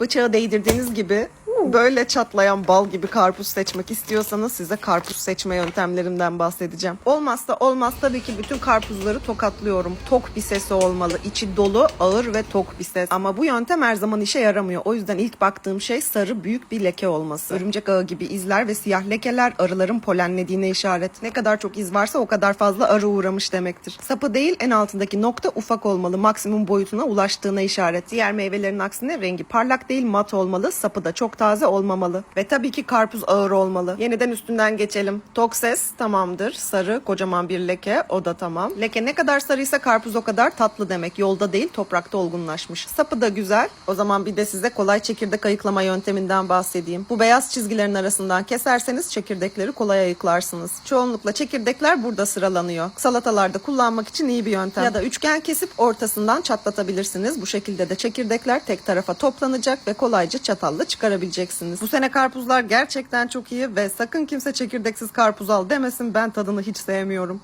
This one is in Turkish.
Bıçağı değdirdiğiniz gibi böyle çatlayan bal gibi karpuz seçmek istiyorsanız size karpuz seçme yöntemlerimden bahsedeceğim. Olmazsa olmaz tabii ki bütün karpuzları tokatlıyorum. Tok bir sesi olmalı. İçi dolu, ağır ve tok bir ses. Ama bu yöntem her zaman işe yaramıyor. O yüzden ilk baktığım şey sarı büyük bir leke olması. Örümcek ağı gibi izler ve siyah lekeler arıların polenlediğine işaret. Ne kadar çok iz varsa o kadar fazla arı uğramış demektir. Sapı değil en altındaki nokta ufak olmalı. Maksimum boyutuna ulaştığına işaret. Diğer meyvelerin aksine rengi parlak değil mat olmalı. Sapı da çok taze olmamalı. Ve tabii ki karpuz ağır olmalı. Yeniden üstünden geçelim. Tok ses tamamdır. Sarı kocaman bir leke o da tamam. Leke ne kadar sarıysa karpuz o kadar tatlı demek. Yolda değil toprakta olgunlaşmış. Sapı da güzel. O zaman bir de size kolay çekirdek ayıklama yönteminden bahsedeyim. Bu beyaz çizgilerin arasından keserseniz çekirdekleri kolay ayıklarsınız. Çoğunlukla çekirdekler burada sıralanıyor. Salatalarda kullanmak için iyi bir yöntem. Ya da üçgen kesip ortasından çatlatabilirsiniz. Bu şekilde de çekirdekler tek tarafa toplanacak ve kolayca çatalla çıkarabileceksiniz. Bu sene karpuzlar gerçekten çok iyi ve sakın kimse çekirdeksiz karpuz al demesin ben tadını hiç sevmiyorum.